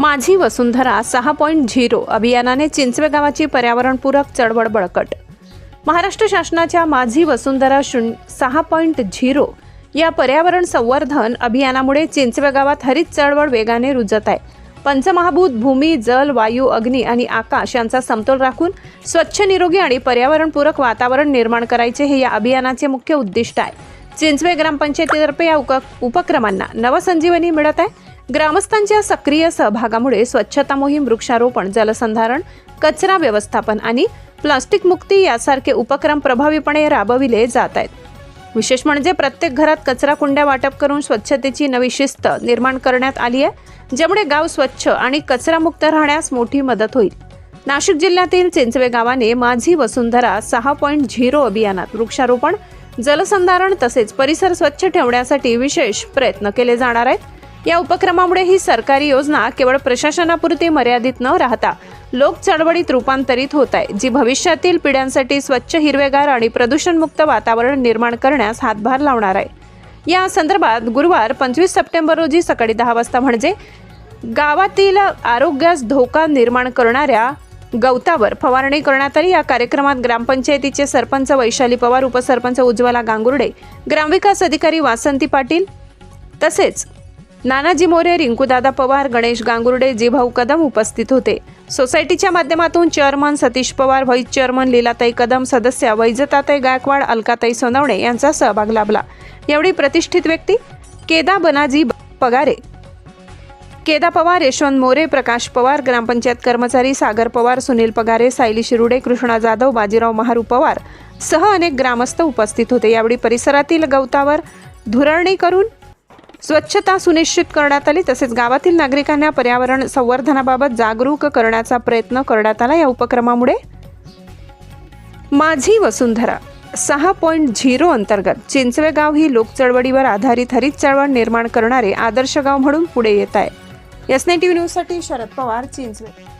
माझी वसुंधरा सहा point zero अभियानाने Chinchwe गावाची पर्यावरणपूरक चळवळ बळकट. महाराष्ट्र शासनाच्या माझी वसुंधरा शून्य सहा पॉईंट झिरो या पर्यावरण संवर्धन अभियानामुळे चिंचवे गावात हरित चळवळ वेगाने रुजत आहे. पंचमहाभूत भूमी जल वायू अग्नी आणि आकाश यांचा समतोल राखून स्वच्छ निरोगी आणि पर्यावरणपूरक वातावरण निर्माण करायचे हे या अभियानाचे मुख्य उद्दिष्ट आहे. चिंचवे ग्रामपंचायतीतर्फे या उक उपक्रमांना नवसंजीवनी मिळत आहे. ग्रामस्थांच्या सक्रिय सहभागामुळे स्वच्छता मोहीम वृक्षारोपण जलसंधारण कचरा व्यवस्थापन आणि प्लास्टिक मुक्ती यासारखे उपक्रम प्रभावीपणे राबविले जात आहेत. विशेष म्हणजे प्रत्येक घरात कचरा कुंड्या वाटप करून स्वच्छतेची नवी शिस्त निर्माण करण्यात आली आहे ज्यामुळे गाव स्वच्छ आणि कचरामुक्त राहण्यास मोठी मदत होईल. नाशिक जिल्ह्यातील चिंचवे गावाने माझी वसुंधरा सहा पॉईंट झिरो अभियानात वृक्षारोपण जलसंधारण तसेच परिसर स्वच्छ ठेवण्यासाठी विशेष प्रयत्न केले जाणार आहेत. या उपक्रमामुळे ही सरकारी योजना केवळ प्रशासनापुरती मर्यादित न राहता लोक चळवळीत रूपांतरित होत आहे जी भविष्यातील पिढ्यांसाठी स्वच्छ हिरवेगार आणि प्रदूषणमुक्त वातावरण निर्माण करण्यास हातभार लावणार आहे. या संदर्भात गुरुवार पंचवीस सप्टेंबर रोजी सकाळी दहा वाजता म्हणजे गावातील आरोग्यास धोका निर्माण करणाऱ्या गवतावर फवारणी करण्यात आली या कार्यक्रमात ग्रामपंचायतीचे सरपंच वैशाली पवार उपसरपंच उज्ज्वला गांगुर्डे ग्रामविकास अधिकारी वासंती पाटील तसेच नानाजी मोरे रिंकूदादा पवार गणेश गांगुर्डे जीभाऊ कदम उपस्थित होते. सोसायटीच्या माध्यमातून chairman Satish Pawar vice chairman Leelatai Kadam सदस्य वैजताताई गायकवाड अलकाताई सोनवणे यांचा सहभाग लाभला. यावेळी प्रतिष्ठित व्यक्ती? केदा बनाजी पगारे. केदा पवार यशवंत मोरे प्रकाश पवार ग्रामपंचायत कर्मचारी सागर पवार सुनील पगारे सायली शिरुडे कृष्णा जाधव बाजीराव महारू पवार सह अनेक ग्रामस्थ उपस्थित होते. यावेळी परिसरातील गवतावर धुरळणी करून स्वच्छता सुनिश्चित करण्यात आली. तसेच गावातील नागरिकांना पर्यावरण संवर्धनाबाबत जागरूक करण्याचा प्रयत्न करण्यात आला या उपक्रमामुळे. माझी वसुंधरा सहा पॉईंट झिरो अंतर्गत चिंचवे गाव ही लोकचळवळीवर आधारित हरित चळवळ निर्माण करणारे आदर्श गाव म्हणून पुढे येत आहे. एसने टीव्ही न्यूजसाठी शरद पवार चिंचवे.